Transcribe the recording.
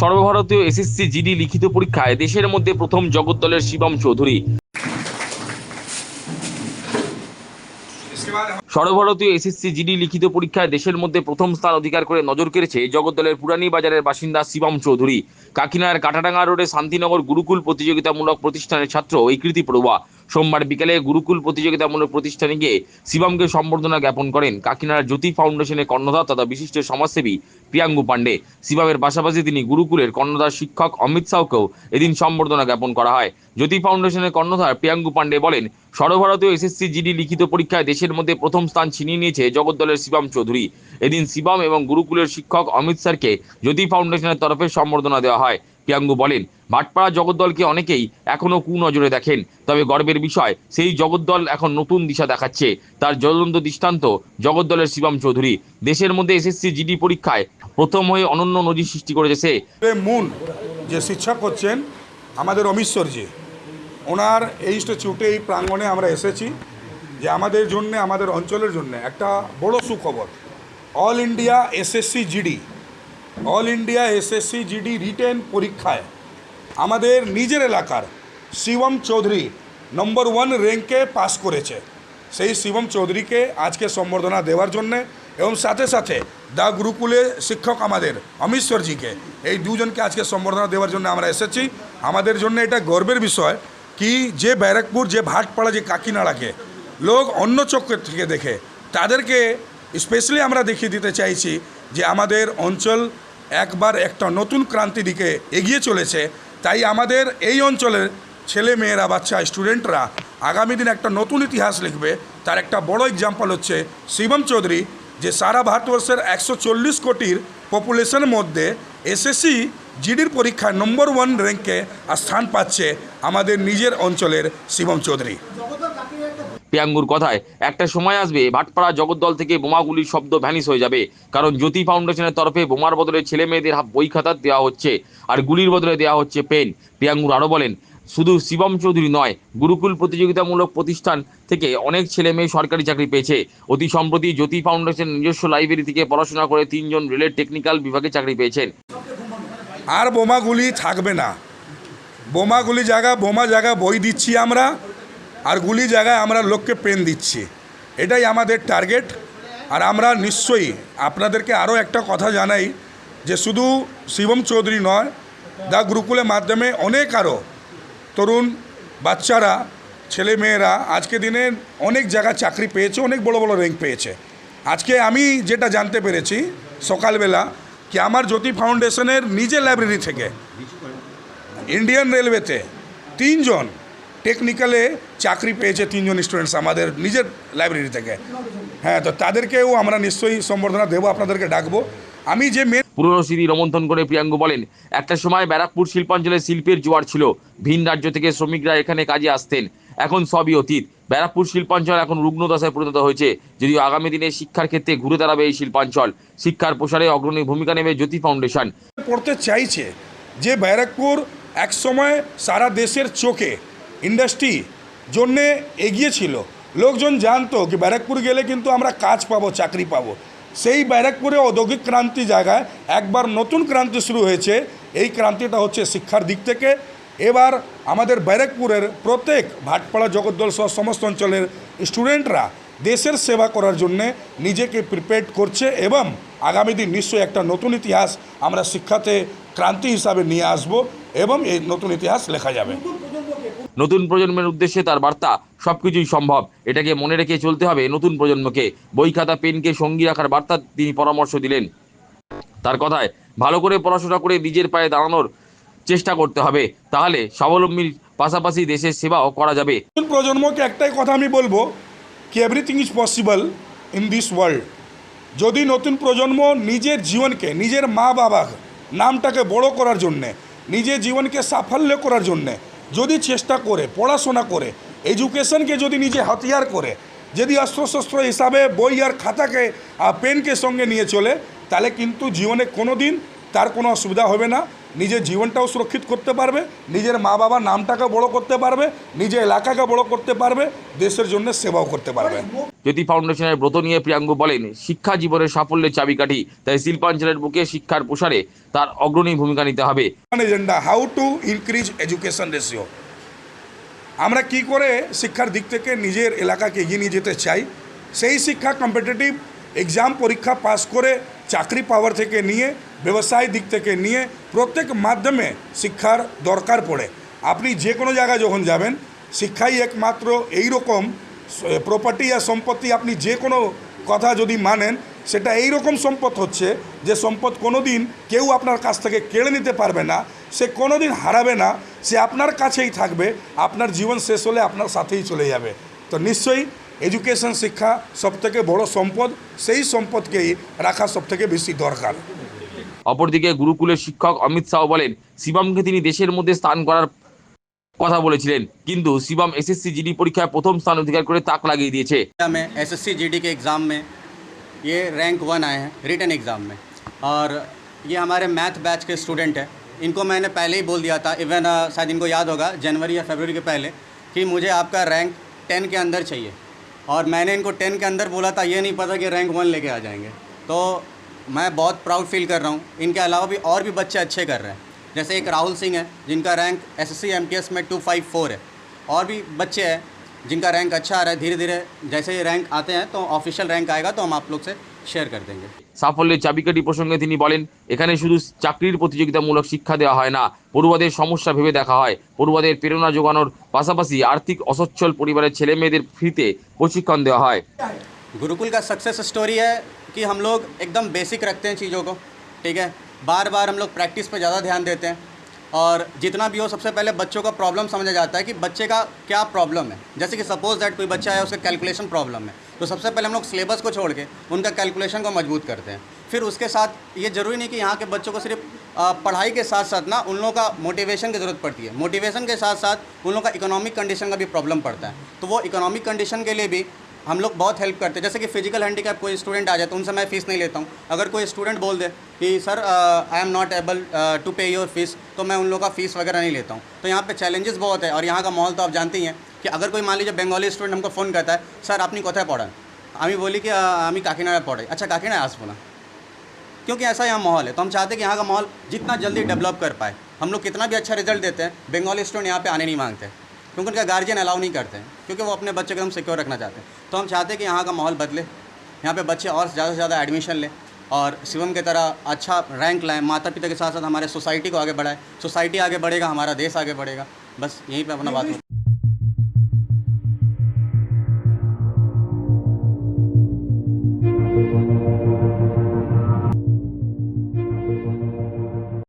সর্বভারতীয় SSC GD লিখিত পরীক্ষায় দেশের মধ্যে প্রথম জগদ্দলের শিবম চৌধুরী। সর্বভারতীয় এসএসসি জিডি লিখিত পরীক্ষায় দেশের মধ্যে প্রথম স্থান অধিকার করে নজর কেড়েছে জগদ্দলের পুরানি বাজারের বাসিন্দা শিবম চৌধুরী। কাকিনার কাটাডাঙ্গা রোডে শান্তিনগর গুরুকুল প্রতিযোগিতামূলক প্রতিষ্ঠানের ছাত্র এই কৃতি পড়ুয়া। সোমবার বিকেলে গুরুকুল প্রতিযোগিতামূলক প্রতিষ্ঠানে গিয়ে শিবমকে সম্বর্ধনা জ্ঞাপন করেন কাকিনার জ্যোতি ফাউন্ডেশনের কর্ণধার তথা বিশিষ্ট সমাজসেবী প্রিয়াঙ্গু পাণ্ডে। শিবমের পাশাপাশি তিনি গুরুকুলের কর্ণধার শিক্ষক অমিত সাউকেও এদিন সম্বর্ধনা জ্ঞাপন করা হয়। জ্যোতি ফাউন্ডেশনের কর্ণধার প্রিয়াঙ্গু পাণ্ডে বলেন, সর্বভারতীয় এসএসসি জিডি লিখিত পরীক্ষায় দেশের মধ্যে প্রথম স্থান ছিনিয়ে নিয়েছে জগদ্দলের শিবম চৌধুরী। এদিন শিবম এবং গুরুকুলের শিক্ষক অমিত স্যারকে জ্যোতি ফাউন্ডেশনের তরফে সম্বর্ধনা দেওয়া হয়। প্রিয়াঙ্গু বলেন ভাটপাড়া জগদ্দলকে অনেকেই এখনও কুনজরে দেখেন। তবে গর্বের বিষয়, সেই জগদ্দল এখন নতুন দিশা দেখাচ্ছে। তার জ্বলন্ত দৃষ্টান্ত জগদ্দলের শিবম চৌধুরী। দেশের মধ্যে এসএসসি জিডি পরীক্ষায় প্রথম হয়ে অনন্য নজির সৃষ্টি করেছে সে। মুন যে শিক্ষক হচ্ছেন আমাদের অমিশ্বরজি ওনার এই ইনস্টিটিউটে এই প্রাঙ্গণে আমরা এসেছি যে আমাদের জন্য, আমাদের অঞ্চলের জন্য একটা বড় সুখবর। All India SSC GD all India SSC GD written পরীক্ষায় আমাদের নিজের এলাকার শিবম চৌধুরী নম্বর ওয়ান র্যাঙ্কে পাস করেছে। সেই শিবম চৌধুরীকে আজকে সম্বর্ধনা দেওয়ার জন্যে এবং সাথে সাথে দা গুরুকুলে শিক্ষক আমাদের অমিশ্বরজিকে এই দুজনকে আজকে সম্বর্ধনা দেওয়ার জন্য আমরা এসেছি। আমাদের জন্য এটা গর্বের বিষয় কি যে ব্যারাকপুর, যে ভাটপাড়া, যে কাকিনাড়াকে লোক অন্য চোখ থেকে দেখে, তাদেরকে স্পেশালি আমরা দেখিয়ে দিতে চাইছি যে আমাদের অঞ্চল একবার একটা নতুন ক্রান্তি দিকে এগিয়ে চলেছে। তাই আমাদের এই অঞ্চলের ছেলে মেয়েরা, বাচ্চা, স্টুডেন্টরা আগামী দিন একটা নতুন ইতিহাস লিখবে। তার একটা বড় এক্সাম্পল হচ্ছে শিবম চৌধুরী, যে সারা ভারতবর্ষের একশো চল্লিশ কোটির পপুলেশনের মধ্যে এসএসসি জিডির পরীক্ষায় নম্বর ওয়ান র্যাঙ্কে স্থান পাচ্ছে আমাদের নিজের অঞ্চলের শিবম চৌধুরী। পিয়াঙ্গুর কথায়, একটা সময় আসবে ভাটপাড়া জগদ্দল থেকে বোমাগুলির শব্দ ভ্যানিশ হয়ে যাবে, কারণ জ্যোতি ফাউন্ডেশনের তরফে বোমার বদলে ছেলে মেয়েদের বই খাতা দেওয়া হচ্ছে আর গুলির বদলে দেওয়া হচ্ছে পেন। পিয়াঙ্গুর আরও বলেন, শুধু শিবম চৌধুরী নয়, গুরুকুল প্রতিযোগিতামূলক প্রতিষ্ঠান থেকে অনেক ছেলে মেয়ে সরকারি চাকরি পেয়েছে। অতি সম্প্রতি জ্যোতি ফাউন্ডেশন নিজস্ব লাইব্রেরি থেকে পড়াশোনা করে তিনজন রেলের টেকনিক্যাল বিভাগে চাকরি পেয়েছেন। আর বোমাগুলি থাকবে না। বোমাগুলি জায়গা, বোমা জায়গা বই দিচ্ছি আমরা। আর গুলি জায়গায় আমরা লোককে পেন দিচ্ছি। এটাই আমাদের টার্গেট আর আমরা নিশ্চয়ই আপনাদেরকে আরও একটা কথা জানাই যে শুধু শিবম চৌধুরী নয়, দা গুরুকুলের মাধ্যমে অনেক আরও তরুণ বাচ্চারা, ছেলে মেয়েরা আজকে দিনে অনেক জায়গায় চাকরি পেয়েছে, অনেক বড় বড় র্যাঙ্ক পেয়েছে। আজকে আমি যেটা জানতে পেরেছি সকালবেলা কি আমার জ্যোতি ফাউন্ডেশনের নিজের লাইব্রেরি থেকে ইন্ডিয়ান রেলওয়েতে তিনজন টেকনিক্যালে চাকরি পেয়েছে তিনজন স্টুডেন্টস আমাদের নিজের লাইব্রেরি থেকে। হ্যাঁ তো তাদেরকেও আমরা নিশ্চয়ই সম্বর্ধনা দেবো আপনাদেরকে ডাকবো। আমি যে মেন পুরনো স্মৃতি রোমন্থন করে প্রিয়াঙ্গু বলেন একটা সময় ব্যারাকপুর শিল্পাঞ্চলে শিল্পের জোয়ার ছিল ভিন রাজ্য থেকে শ্রমিকরা এখানে কাজে আসতেন এখন সবই অতীত। ব্যারাকপুর শিল্পাঞ্চল এখন রুগ্নদশায় পরিণত হয়েছে যদিও আগামী দিনে শিক্ষার ক্ষেত্রে ঘুরে দাঁড়াবে এই শিল্পাঞ্চল। শিক্ষার প্রসারে অগ্রণী ভূমিকা নেবে জ্যোতি ফাউন্ডেশন। পড়তে চাইছে যে ব্যারাকপুর একসময় সারা দেশের চোখে ইন্ডাস্ট্রি জন্যে এগিয়েছিল লোকজন জানতো কি ব্যারাকপুর গেলে কিন্তু আমরা কাজ পাবো, চাকরি পাবো। সেই ব্যারাকপুরে ঔদ্যোগিক ক্রান্তি জায়গায় একবার নতুন ক্রান্তি শুরু হয়েছে। এই ক্রান্তিটা হচ্ছে শিক্ষার দিক থেকে। এবার আমাদের ব্যারাকপুরের প্রত্যেক ভাটপাড়া জগদ্দল সহ সমস্ত অঞ্চলের স্টুডেন্টরা দেশের সেবা করার জন্যে নিজেকে প্রিপেয়ার করছে এবং আগামী দিন নিশ্চয়ই একটা নতুন ইতিহাস আমরা শিক্ষাতে ক্রান্তি হিসাবে নিয়ে আসব এবং এই নতুন ইতিহাস লেখা যাবে। নতুন প্রজন্মের উদ্দেশ্যে তার বার্তা, সবকিছুই সম্ভব। এটাকে মনে রেখে চলতে হবে নতুন প্রজন্মকে। বই খাতা, পেনকে সঙ্গী রাখার বার্তা তিনি পরামর্শ দিলেন। তার কথায়, ভালো করে পড়াশোনা করে নিজের পায়ে দাঁড়ানোর চেষ্টা করতে হবে। তাহলে স্বাবলম্বীর পাশাপাশি দেশের সেবাও করা যাবে। নতুন প্রজন্মকে একটাই কথা আমি বলব, কি everything is possible in this world যদি নতুন প্রজন্ম নিজের জীবনকে, নিজের মা বাবার নামটাকে বড় করার জন্যে, নিজের জীবনকে সাফল্য করার জন্যে যদি চেষ্টা করে, পড়াশোনা করে এডুকেশনকে যদি নিজে হাতিয়ার করে, যদি অস্ত্রশস্ত্র হিসাবে বই আর খাতাকে পেনকে সঙ্গে নিয়ে চলে, তাহলে কিন্তু জীবনে কোনো দিন তার কোনো অসুবিধা হবে না। নিজের জীবনটাও সুরক্ষিত করতে পারবে। নিজের মা বাবার নামটাকে বড় করতে পারবে। নিজের এলাকাকে বড় করতে পারবে। দেশের জন্য সেবাও করতে পারবে। জ্যোতি ফাউন্ডেশনের ব্রত নিয়ে প্রিয়াঙ্গ বলেন শিক্ষা জীবনের সাফল্যের চাবিকাঠি তাই শিল্পাঞ্চলের বুকে শিক্ষার প্রসারে তার অগ্রণী ভূমিকা নিতে হবে। Agenda how to increase education ratio আমরা কি করে শিক্ষার দিক থেকে নিজের এলাকাকে এগিয়ে নিয়ে যেতে চাই? সেই শিক্ষা কম্পিটিটিভ এক্সাম পরীক্ষা পাস করে চাকরি পাওয়ার থেকে নিয়ে ব্যবসায় দিক থেকে নিয়ে প্রত্যেক মাধ্যমে শিক্ষার দরকার পড়ে। আপনি যে কোনো জায়গায় যখন যাবেন, শিক্ষাই একমাত্র এই রকম প্রপার্টি আর সম্পত্তি আপনি যে কোনো কথা যদি মানেন, সেটা এই রকম সম্পদ হচ্ছে যে সম্পদ কোনো দিন কেউ আপনার কাছ থেকে কেড়ে নিতে পারবে না, সে কোনো দিন হারাবে না, সে আপনার কাছেই থাকবে, আপনার জীবন শেষ হলে আপনার সাথেই চলে যাবে। তো নিশ্চয়ই এডুকেশন শিক্ষা সবথেকে বড় সম্পদ, সেই সম্পদকেই রাখা সবথেকে বেশি দরকার। অপরদিকে গুরুকুলের শিক্ষক অমিত শাহ বলেন শিবমকে তিনি দেশের মধ্যে স্থান করার কথা বলেছিলেন কিন্তু শিবম এসএসসি জিডি পরীক্ষায় প্রথম স্থান অধিকার করে তাক লাগিয়ে দিয়েছে में एसएससी जीडी के एग्ज़ाम में ये रैंक वन आए हैं रिटर्न एग्ज़ाम में और ये हमारे मैथ बैच के स्टूडेंट हैं इनको मैंने पहले ही बोल दिया था इवन शायद इनको याद होगा जनवरी या फरवरी के पहले कि मुझे आपका रैंक टेन के अंदर चाहिए और मैंने इनको टेन के अंदर बोला था ये नहीं पता कि रैंक वन लेके आ जाएंगे तो मैं बहुत प्राउड फील कर रहा हूँ इनके अलावा भी और भी बच्चे अच्छे कर रहे हैं जैसे एक राहुल सिंह है जिनका रैंक एस एस में टू फाइव फोर है और भी बच्चे हैं जिनका रैंक अच्छा आ रहा है धीरे धीरे जैसे ये रैंक आते हैं तो ऑफिशियल रैंक आएगा तो हम आप लोग से शेयर कर देंगे সাফল্যের চাবিকাঠি প্রসঙ্গে তিনি বলেন এখানে শুধু চাকরির প্রতিযোগিতামূলক শিক্ষা দেওয়া হয় না পড়ুয়াদের সমস্যা ভেবে দেখা হয় পড়ুয়াদের প্রেরণা যোগানোর পাশাপাশি আর্থিক অসচ্ছল পরিবারের ছেলে মেয়েদের ফ্রিতে প্রশিক্ষণ দেওয়া হয় गुरुकुल का सक्सेस स्टोरी है कि हम लोग एकदम बेसिक रखते हैं चीज़ों को, ठीक है? बार बार हम लोग प्रैक्टिस पे ज़्यादा ध्यान देते हैं। और जितना भी हो, सबसे पहले बच्चों का प्रॉब्लम समझा जाता है कि बच्चे का क्या प्रॉब्लम है। जैसे कि सपोज़ दैट कोई बच्चा है, उसका कैलकुलेशन प्रॉब्लम है। तो सबसे पहले हम लोग सिलेबस को छोड़ के उनका कैलकुलेशन को मज़बूत करते हैं। फिर उसके साथ ये ज़रूरी नहीं कि यहाँ के बच्चों को सिर्फ़ पढ़ाई के साथ साथ ना उन लोगों का मोटिवेशन की ज़रूरत पड़ती है। मोटिवेशन के साथ साथ उन लोगों का इकोनॉमिक कंडीशन का भी प्रॉब्लम पड़ता है। तो वो इकोनॉमिक कंडीशन के लिए भी हम लोग बहुत हेल्प करते हैं। जैसे कि फ़िज़िकल हैंडीकैप कोई स्टूडेंट आ जाए तो उनसे मैं फ़ीस नहीं लेता हूँ। अगर कोई स्टूडेंट बोल दे कि, sir I am not able to pay your fees तो मैं उन लोग का फ़ीस वगैरह नहीं लेता हूँ। तो यहाँ पे चैलेंजेस बहुत है। और यहाँ का माहौल तो आप जानती हैं कि अगर कोई मान लीजिए बंगाली स्टूडेंट हमको फ़ोन करता है, सर, आपने कथाয় पढ़ा अभी बोली कि हमें काकीनाड़ा पढ़े अच्छा काकीनाड़ा आस बोला। क्योंकि ऐसा यहाँ माहौल है। तो हम चाहते हैं कि यहाँ का माहौल जितना जल्दी डेवलप कर पाए। हम लोग कितना भी अच्छा रिज़ल्ट देते हैं बंगाली स्टूडेंट यहाँ पर आने नहीं मांगते। क्योंकि उनका गार्जियन अलाउ नहीं करते हैं क्योंकि वो अपने बच्चे को एकदम सिक्योर रखना चाहते हैं। तो हम चाहते हैं कि यहाँ का माहौल बदले, यहाँ पे बच्चे और ज़्यादा से ज़्यादा एडमिशन लें और शिवम की तरह अच्छा रैंक लाएँ माता पिता के साथ साथ हमारे सोसाइटी को आगे बढ़ाएँ। सोसाइटी आगे बढ़ेगा, हमारा देश आगे बढ़ेगा। बस यहीं पर अपना बात